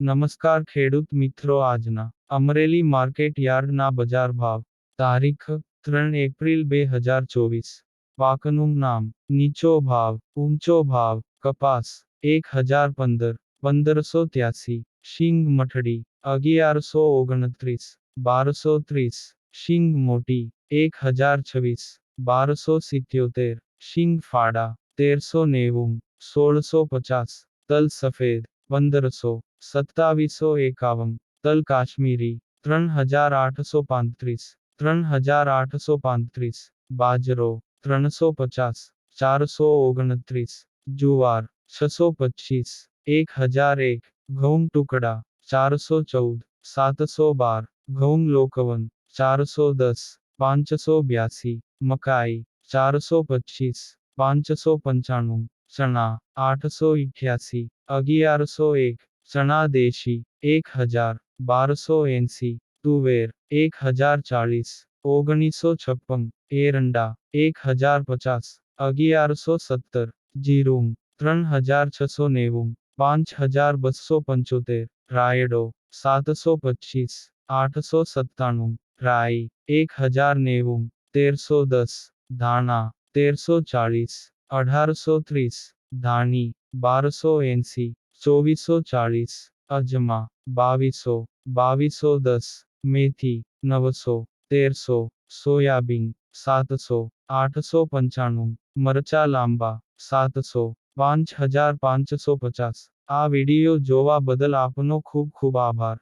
નમસ્કાર ખેડૂત મિત્રો આજના અમરેલી માર્કેટ યાર્ડના બજાર ભાવ તારીખ ત્રણ એપ્રિલ બે હજાર ચોવીસ પાકનું નામ નીચો ભાવ ઊંચો ભાવ કપાસ એક હજાર પંદર પંદરસો ત્યાસી શીંગ મઠડી અગિયારસો ઓગણત્રીસ બારસો ત્રીસ શીંગ મોટી એક હજાર છવ્વીસ બારસો સિત્યોતેર શીંગ ફાડા તેરસો નેવું સોળસો પચાસ તલ સફેદ પંદરસો સત્તાવીસો એકાવન તલ કાશ્મીરી ત્રણ હજાર આઠસો પાંત્રીસ ત્રણ હજાર આઠસો પાંત્રીસ બાજરો ત્રણસો પચાસ ચારસો ઓગણત્રીસ જુવાર છસો પચીસ એક હજાર એક ઘઉં ટુકડા ચારસો ચૌદ સાતસો બાર ઘઉં લોકવન ચારસો દસ પાંચસો બ્યાસી મકાઈ ચારસો પચીસ પાંચસો પંચાણું ચણા આઠસો ઇઠ્યાસી અગિયારસો એક ચણા દેશી એક હજાર બારસો એંસી તુવેર એક હજાર ચાળીસ ઓગણીસો છપ્પન એરંડા એક હજાર પચાસ અગિયારસો સત્તર જીરું ત્રણ હજાર છસો નેવું પાંચ હજાર બસો પંચોતેર રાયડો સાતસો પચીસ આઠસો સત્તાણું રાઈ એક હજાર નેવું તેરસો દસ ધાણા તેરસો ચાળીસ અઢારસો ત્રીસ ધાણી બારસો એંસી ચોવીસો ચાળીસ, અજમા, બાવીસો બાવીસો દસ, મેથી, નવસો, તેરસો, સોયાબીન, સાતસો, આઠસો પંચાણું, મરચા લાંબા, સાતસો, પાંચ હજાર પાંચસો પચાસ. આ વીડિયો જોવા બદલ આપનો ખૂબ ખૂબ આભાર.